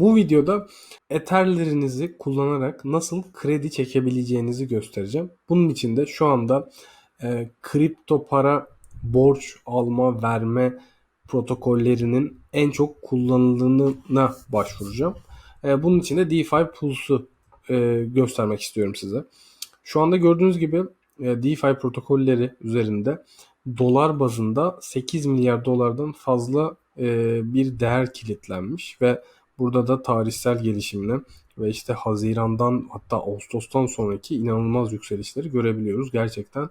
Bu videoda Ether'lerinizi kullanarak nasıl kredi çekebileceğinizi göstereceğim. Bunun için de şu anda e, kripto para borç alma verme protokollerinin en çok kullanıldığına başvuracağım. E, bunun için de DeFi Pulse'u e, göstermek istiyorum size. Şu anda gördüğünüz gibi e, DeFi protokolleri üzerinde dolar bazında 8 milyar dolardan fazla e, bir değer kilitlenmiş ve burada da tarihsel gelişimini ve işte Haziran'dan hatta Ağustos'tan sonraki inanılmaz yükselişleri görebiliyoruz. Gerçekten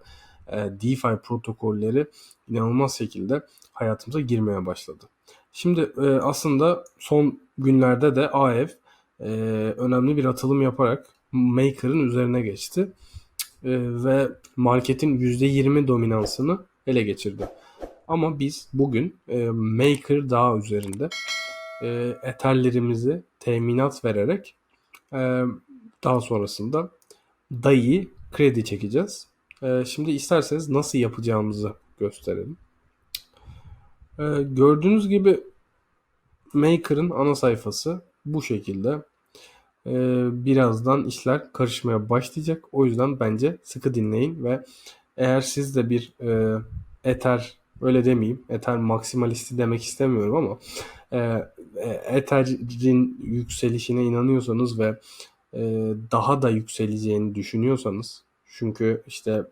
e, DeFi protokolleri inanılmaz şekilde hayatımıza girmeye başladı. Şimdi e, aslında son günlerde de AEV e, önemli bir atılım yaparak Maker'ın üzerine geçti e, ve marketin %20 dominansını ele geçirdi. Ama biz bugün e, Maker daha üzerinde e, Ether'lerimizi teminat vererek e, daha sonrasında DAI'yi kredi çekeceğiz. E, şimdi isterseniz nasıl yapacağımızı gösterelim. E, gördüğünüz gibi Maker'ın ana sayfası bu şekilde. E, birazdan işler karışmaya başlayacak. O yüzden bence sıkı dinleyin ve eğer siz de bir e, Ether öyle demeyeyim. Ether maksimalisti demek istemiyorum ama Ether'in yükselişine inanıyorsanız ve e, daha da yükseleceğini düşünüyorsanız çünkü işte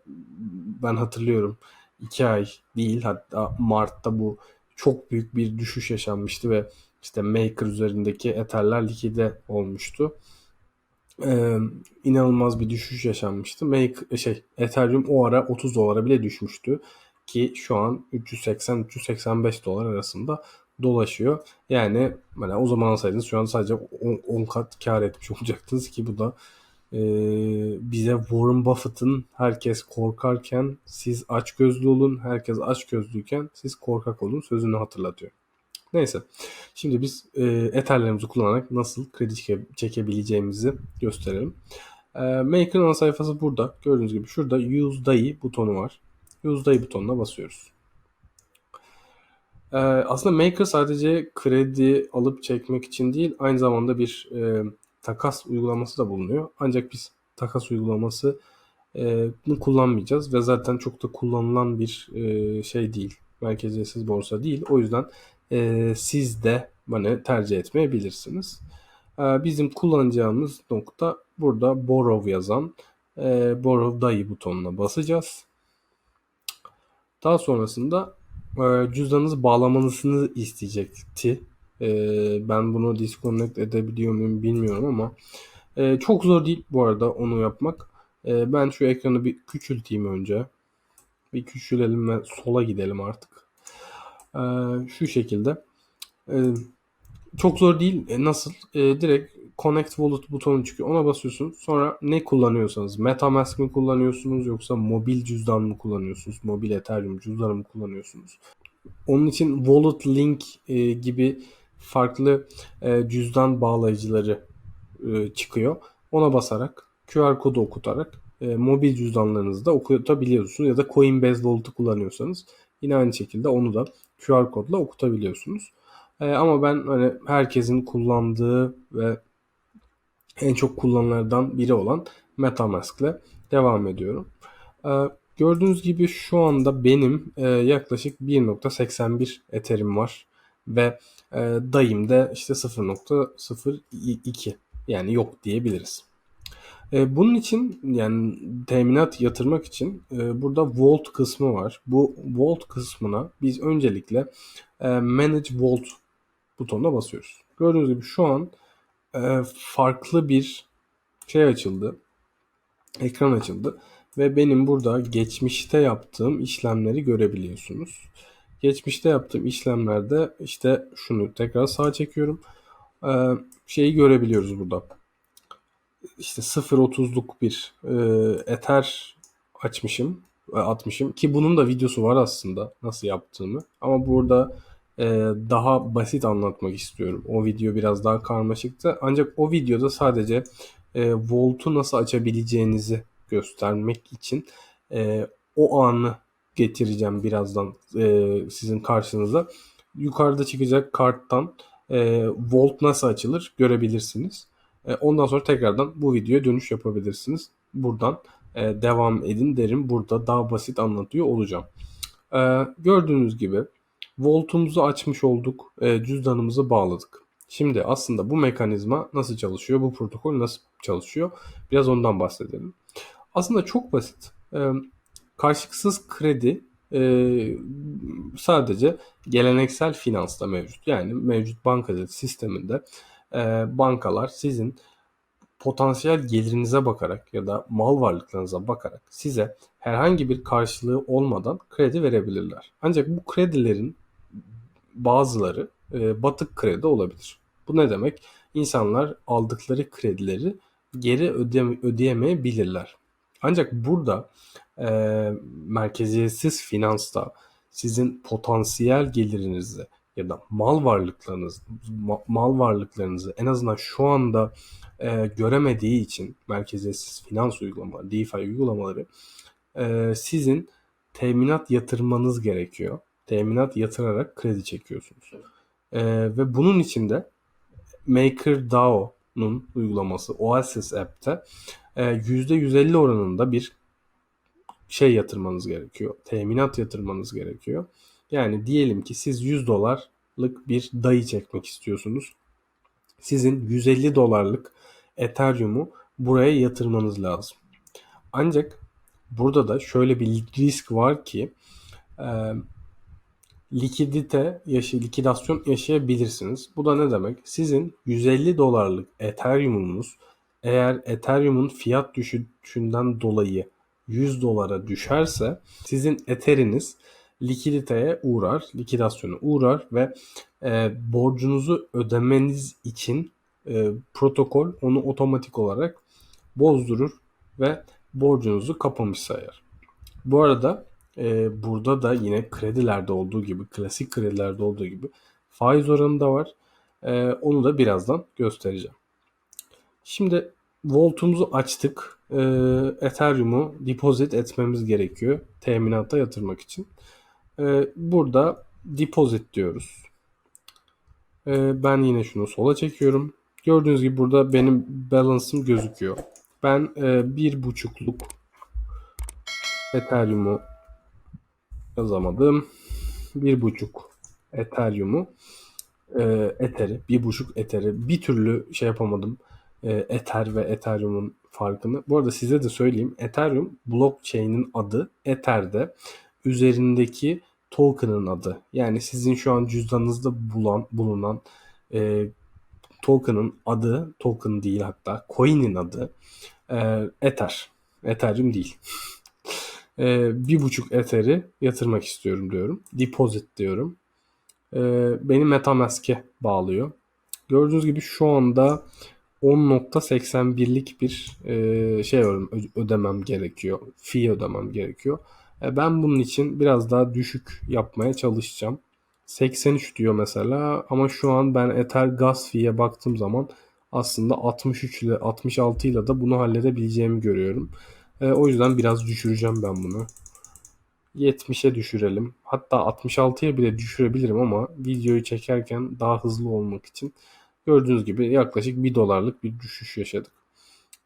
ben hatırlıyorum 2 ay değil hatta Mart'ta bu çok büyük bir düşüş yaşanmıştı ve işte Maker üzerindeki Ether'ler likide olmuştu. Ee, inanılmaz bir düşüş yaşanmıştı. Make, şey Ethereum o ara 30 dolara bile düşmüştü ki şu an 380-385 dolar arasında dolaşıyor. Yani hani o zaman alsaydınız şu an sadece 10, 10 kat kar etmiş olacaktınız ki bu da e, bize Warren Buffett'ın herkes korkarken siz aç gözlü olun, herkes aç gözlüyken siz korkak olun sözünü hatırlatıyor. Neyse. Şimdi biz e, Ether'lerimizi kullanarak nasıl kredi çekebileceğimizi gösterelim. E, Maker'ın ana sayfası burada. Gördüğünüz gibi şurada Use DAI butonu var. Use DAI butonuna basıyoruz. E, aslında Maker sadece kredi alıp çekmek için değil, aynı zamanda bir e, takas uygulaması da bulunuyor. Ancak biz takas uygulaması e, kullanmayacağız ve zaten çok da kullanılan bir e, şey değil. Merkeziyetsiz borsa değil. O yüzden e, siz de bana tercih etmeyebilirsiniz. E, bizim kullanacağımız nokta burada borrow yazan e, borrow dayı butonuna basacağız. Daha sonrasında cüzdanınızı bağlamanızı isteyecekti. E, ben bunu disconnect edebiliyor muyum bilmiyorum ama e, çok zor değil bu arada onu yapmak. E, ben şu ekranı bir küçülteyim önce. Bir küçülelim ve sola gidelim artık. Şu şekilde. Çok zor değil. E, nasıl? Direkt Connect Wallet butonu çıkıyor. Ona basıyorsunuz. Sonra ne kullanıyorsanız MetaMask mi kullanıyorsunuz yoksa mobil cüzdan mı kullanıyorsunuz? Mobil Ethereum cüzdanı mı kullanıyorsunuz? Onun için Wallet Link e, gibi farklı e, cüzdan bağlayıcıları e, çıkıyor. Ona basarak QR kodu okutarak e, mobil cüzdanlarınızı da okutabiliyorsunuz ya da Coinbase Wallet'ı kullanıyorsanız yine aynı şekilde onu da QR kodla okutabiliyorsunuz. E, ama ben hani herkesin kullandığı ve en çok kullanılardan biri olan MetaMask ile devam ediyorum. E, gördüğünüz gibi şu anda benim e, yaklaşık 1.81 Ethereum var ve e, dayımda işte 0.02 yani yok diyebiliriz. E, bunun için yani teminat yatırmak için e, burada Vault kısmı var. Bu Vault kısmına biz öncelikle e, Manage Vault butonuna basıyoruz. Gördüğünüz gibi şu an e, farklı bir şey açıldı. Ekran açıldı ve benim burada geçmişte yaptığım işlemleri görebiliyorsunuz. Geçmişte yaptığım işlemlerde işte şunu tekrar sağa çekiyorum. E, şeyi görebiliyoruz burada. İşte 0.30'luk bir e, Ether açmışım, e, atmışım ki bunun da videosu var aslında nasıl yaptığımı. Ama burada e, daha basit anlatmak istiyorum. O video biraz daha karmaşıktı. Ancak o videoda sadece e, Volt'u nasıl açabileceğinizi göstermek için e, o anı getireceğim birazdan sizin karşınıza. Yukarıda çıkacak karttan Volt nasıl açılır görebilirsiniz. Ondan sonra tekrardan bu videoya dönüş yapabilirsiniz. Buradan devam edin derim. Burada daha basit anlatıyor olacağım. Gördüğünüz gibi Volt'umuzu açmış olduk. E, cüzdanımızı bağladık. Şimdi aslında bu mekanizma nasıl çalışıyor? Bu protokol nasıl çalışıyor? Biraz ondan bahsedelim. Aslında çok basit. E, karşılıksız kredi e, sadece geleneksel finansta mevcut. Yani mevcut bankacılık sisteminde e, bankalar sizin potansiyel gelirinize bakarak ya da mal varlıklarınıza bakarak size herhangi bir karşılığı olmadan kredi verebilirler. Ancak bu kredilerin bazıları e, batık kredi olabilir. Bu ne demek? İnsanlar aldıkları kredileri geri öde ödeyemeyebilirler. Ancak burada e, merkeziyetsiz finansta sizin potansiyel gelirinizi ya da mal varlıklarınız mal varlıklarınızı en azından şu anda e, göremediği için merkeziyetsiz finans uygulamaları, DeFi uygulamaları e, sizin teminat yatırmanız gerekiyor. Teminat yatırarak kredi çekiyorsunuz. E, ve bunun için de MakerDAO'nun uygulaması Oasis App'te e, %150 oranında bir şey yatırmanız gerekiyor. Teminat yatırmanız gerekiyor. Yani diyelim ki siz 100 dolarlık bir dayı çekmek istiyorsunuz. Sizin 150 dolarlık Ethereum'u buraya yatırmanız lazım. Ancak burada da şöyle bir risk var ki e, likidite, yaşı, likidasyon yaşayabilirsiniz. Bu da ne demek? Sizin 150 dolarlık Ethereum'unuz eğer Ethereum'un fiyat düşüşünden dolayı 100 dolara düşerse sizin Ether'iniz likiditeye uğrar, likidasyona uğrar ve e, borcunuzu ödemeniz için e, protokol onu otomatik olarak bozdurur ve borcunuzu kapamış sayar. Bu arada e, burada da yine kredilerde olduğu gibi, klasik kredilerde olduğu gibi faiz oranı da var. E, onu da birazdan göstereceğim. Şimdi Volt'umuzu açtık. E, Ethereum'u deposit etmemiz gerekiyor. Teminata yatırmak için. E, burada deposit diyoruz. E, ben yine şunu sola çekiyorum. Gördüğünüz gibi burada benim balance'ım gözüküyor. Ben e, bir buçukluk Ethereum'u yazamadım. Bir buçuk Ethereum'u e, Ether'i, bir buçuk Ether'i bir türlü şey yapamadım. E, Ether ve Ethereum'un farkını. Bu arada size de söyleyeyim. Ethereum blockchain'in adı. Ether'de üzerindeki token'ın adı. Yani sizin şu an cüzdanınızda bulan, bulunan e, token'ın adı, token değil hatta, coin'in adı e, Ether. Ethereum değil. E, bir buçuk Ether'i yatırmak istiyorum diyorum. Deposit diyorum. E, beni Metamask'e bağlıyor. Gördüğünüz gibi şu anda 10.81'lik bir e, şey ödemem gerekiyor. Fee ödemem gerekiyor. E, ben bunun için biraz daha düşük yapmaya çalışacağım. 83 diyor mesela ama şu an ben Ether Gas Fee'ye baktığım zaman aslında 63 ile 66 ile de bunu halledebileceğimi görüyorum. E, o yüzden biraz düşüreceğim ben bunu. 70'e düşürelim. Hatta 66'ya bile düşürebilirim ama videoyu çekerken daha hızlı olmak için gördüğünüz gibi yaklaşık 1 dolarlık bir düşüş yaşadık.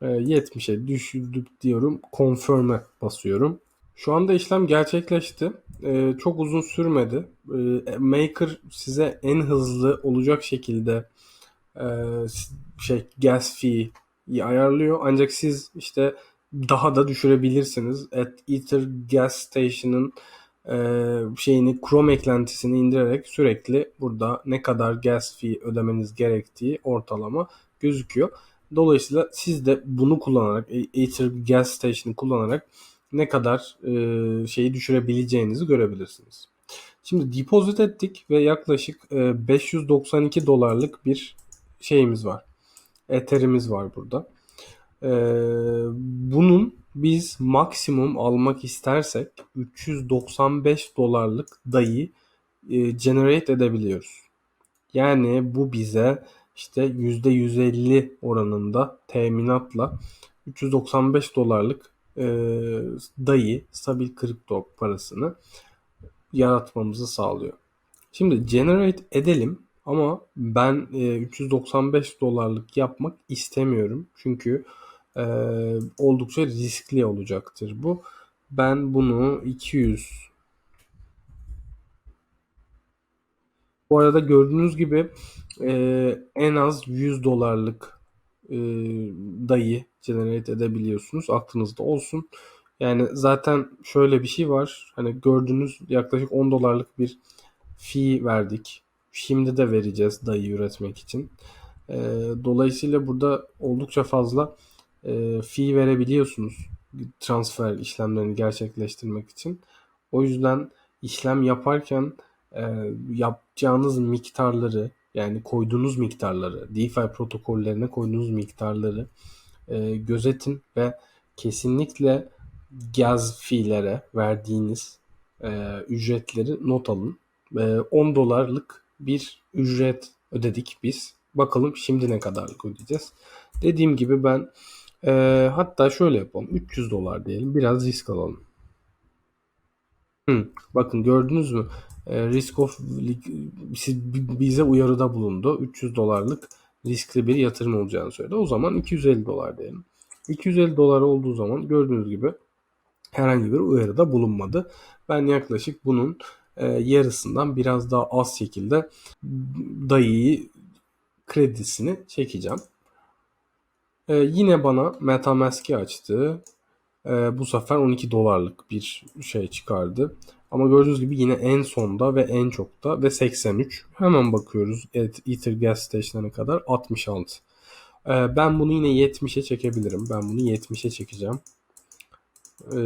E, 70'e düşürdük diyorum. Confirm'e basıyorum. Şu anda işlem gerçekleşti. Ee, çok uzun sürmedi. Ee, Maker size en hızlı olacak şekilde e, şey gas fee'yi ayarlıyor. Ancak siz işte daha da düşürebilirsiniz. At Ether Gas Station'ın e, şeyini Chrome eklentisini indirerek sürekli burada ne kadar gas fee ödemeniz gerektiği ortalama gözüküyor. Dolayısıyla siz de bunu kullanarak Ether Gas Station'ı kullanarak ne kadar e, şeyi düşürebileceğinizi görebilirsiniz. Şimdi deposit ettik ve yaklaşık e, 592 dolarlık bir şeyimiz var. Ether'imiz var burada. E, bunun biz maksimum almak istersek 395 dolarlık dayı e, generate edebiliyoruz. Yani bu bize işte %150 oranında teminatla 395 dolarlık e, dayı stabil kripto parasını yaratmamızı sağlıyor. Şimdi generate edelim Ama ben e, 395 dolarlık yapmak istemiyorum. Çünkü oldukça riskli olacaktır bu. Ben bunu 200 Bu arada gördüğünüz gibi e, en az 100 dolarlık e, dayı generate edebiliyorsunuz. Aklınızda olsun. Yani zaten şöyle bir şey var. Hani gördüğünüz yaklaşık 10 dolarlık bir fee verdik. Şimdi de vereceğiz dayı üretmek için. E, dolayısıyla burada oldukça fazla e, fee verebiliyorsunuz transfer işlemlerini gerçekleştirmek için. O yüzden işlem yaparken e, yapacağınız miktarları yani koyduğunuz miktarları DeFi protokollerine koyduğunuz miktarları e, gözetin ve kesinlikle gaz fiillere verdiğiniz e, ücretleri not alın. E, 10 dolarlık bir ücret ödedik biz. Bakalım şimdi ne kadarlık ödeyeceğiz. Dediğim gibi ben e, hatta şöyle yapalım. 300 dolar diyelim. Biraz risk alalım. Hı, bakın gördünüz mü? E, risk of bize uyarıda bulundu. 300 dolarlık riskli bir yatırım olacağını söyledi. O zaman 250 dolar diyelim. 250 dolar olduğu zaman gördüğünüz gibi herhangi bir uyarıda bulunmadı. Ben yaklaşık bunun e, yarısından biraz daha az şekilde dayıyı kredisini çekeceğim. E, yine bana Metamask'i açtı. E, bu sefer 12 dolarlık bir şey çıkardı. Ama gördüğünüz gibi yine en sonda ve en çokta ve 83. Hemen bakıyoruz evet, Ether Gas Station'ına kadar 66. E, ben bunu yine 70'e çekebilirim. Ben bunu 70'e çekeceğim. E,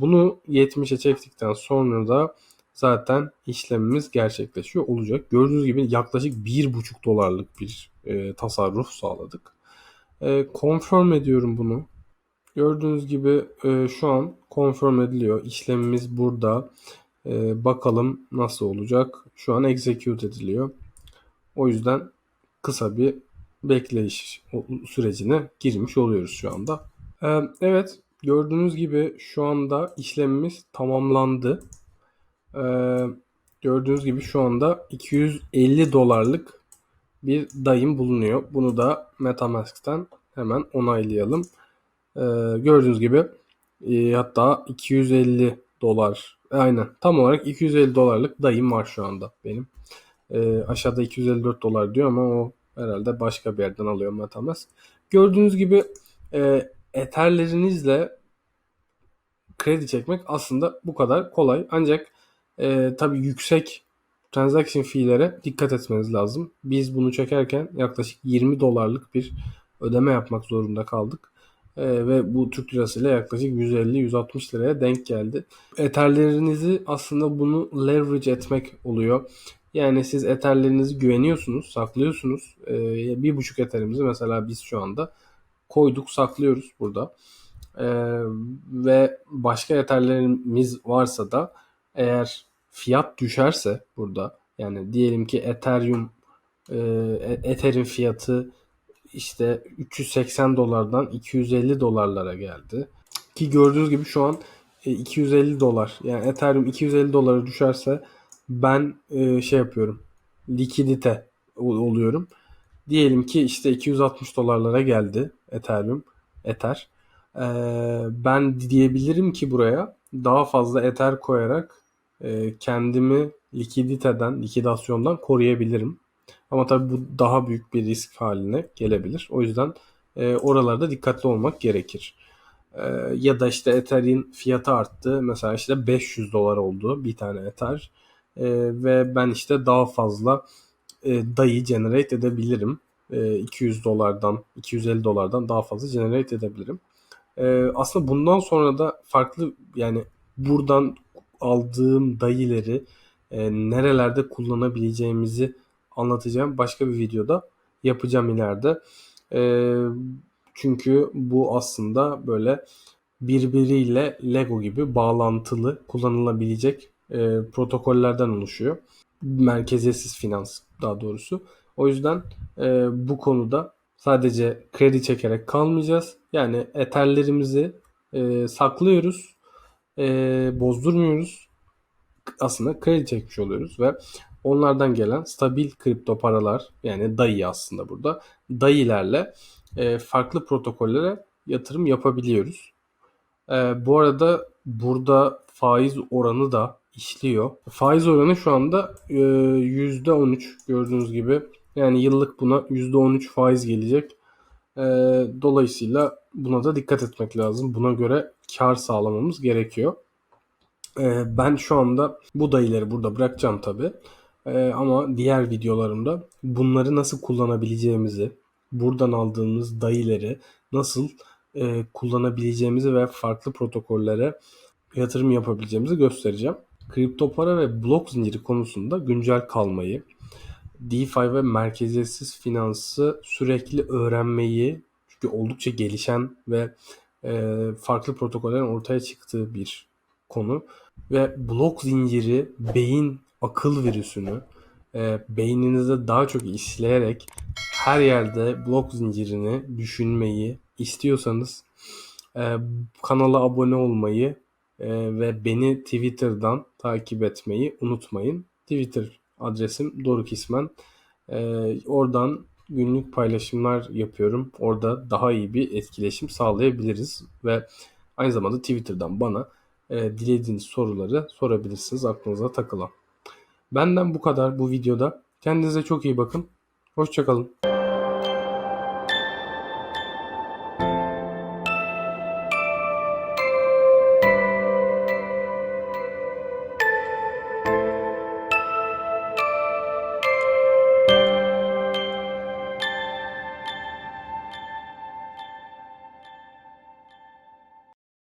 bunu 70'e çektikten sonra da zaten işlemimiz gerçekleşiyor olacak. Gördüğünüz gibi yaklaşık 1,5 dolarlık bir e, tasarruf sağladık. E, confirm ediyorum bunu. Gördüğünüz gibi e, şu an confirm ediliyor. İşlemimiz burada. E, bakalım nasıl olacak. Şu an execute ediliyor. O yüzden kısa bir bekleyiş sürecine girmiş oluyoruz şu anda. E, evet gördüğünüz gibi şu anda işlemimiz tamamlandı. E, gördüğünüz gibi şu anda 250 dolarlık bir dayım bulunuyor. Bunu da Metamask'ten hemen onaylayalım. Ee, gördüğünüz gibi e, hatta 250 dolar aynen tam olarak 250 dolarlık dayım var şu anda benim. E, aşağıda 254 dolar diyor ama o herhalde başka bir yerden alıyor Metamask. Gördüğünüz gibi e, Ether'lerinizle kredi çekmek aslında bu kadar kolay. Ancak e, tabii yüksek transaction fee'lere dikkat etmeniz lazım. Biz bunu çekerken yaklaşık 20 dolarlık bir ödeme yapmak zorunda kaldık. Ee, ve bu Türk lirası ile yaklaşık 150-160 liraya denk geldi. Etherlerinizi aslında bunu leverage etmek oluyor. Yani siz etherlerinizi güveniyorsunuz, saklıyorsunuz. Ee, bir buçuk etherimizi mesela biz şu anda koyduk, saklıyoruz burada. Ee, ve başka etherlerimiz varsa da eğer fiyat düşerse burada yani diyelim ki Ethereum e, Ether'in fiyatı işte 380 dolardan 250 dolarlara geldi. Ki gördüğünüz gibi şu an 250 e, dolar. Yani Ethereum 250 dolara düşerse ben e, şey yapıyorum. Likidite oluyorum. Diyelim ki işte 260 dolarlara geldi Ethereum. Ether. Ben diyebilirim ki buraya daha fazla Ether koyarak kendimi likiditeden, likidasyondan koruyabilirim. Ama tabii bu daha büyük bir risk haline gelebilir. O yüzden e, oralarda dikkatli olmak gerekir. E, ya da işte Ether'in fiyatı arttı. Mesela işte 500 dolar oldu bir tane Ether. E, ve ben işte daha fazla e, dayı generate edebilirim. E, 200 dolardan, 250 dolardan daha fazla generate edebilirim. E, aslında bundan sonra da farklı yani buradan aldığım dayıları e, nerelerde kullanabileceğimizi anlatacağım başka bir videoda yapacağım ileride. E, çünkü bu aslında böyle birbiriyle Lego gibi bağlantılı kullanılabilecek e, protokollerden oluşuyor. Merkeziyetsiz finans daha doğrusu. O yüzden e, bu konuda sadece kredi çekerek kalmayacağız. Yani eterlerimizi e, saklıyoruz, e, bozdurmuyoruz. Aslında kredi çekmiş oluyoruz ve onlardan gelen stabil kripto paralar yani DAI aslında burada DAI'lerle e, farklı protokollere yatırım yapabiliyoruz. E, bu arada burada faiz oranı da işliyor. Faiz oranı şu anda e, %13 gördüğünüz gibi. Yani yıllık buna %13 faiz gelecek. E, dolayısıyla buna da dikkat etmek lazım. Buna göre kar sağlamamız gerekiyor. E, ben şu anda bu dayıları burada bırakacağım tabi. E, ama diğer videolarımda bunları nasıl kullanabileceğimizi, buradan aldığımız dayıları nasıl e, kullanabileceğimizi ve farklı protokollere yatırım yapabileceğimizi göstereceğim. Kripto para ve blok zinciri konusunda güncel kalmayı, DeFi ve merkeziyetsiz finansı sürekli öğrenmeyi çünkü oldukça gelişen ve e, farklı protokollerin ortaya çıktığı bir konu ve blok zinciri beyin akıl virüsünü e, beyninizde daha çok işleyerek her yerde blok zincirini düşünmeyi istiyorsanız e, kanala abone olmayı e, ve beni Twitter'dan takip etmeyi unutmayın. Twitter adresim Doruk İsmen. E, oradan günlük paylaşımlar yapıyorum. Orada daha iyi bir etkileşim sağlayabiliriz ve aynı zamanda Twitter'dan bana e, dilediğiniz soruları sorabilirsiniz aklınıza takılan. Benden bu kadar bu videoda. Kendinize çok iyi bakın. Hoşçakalın.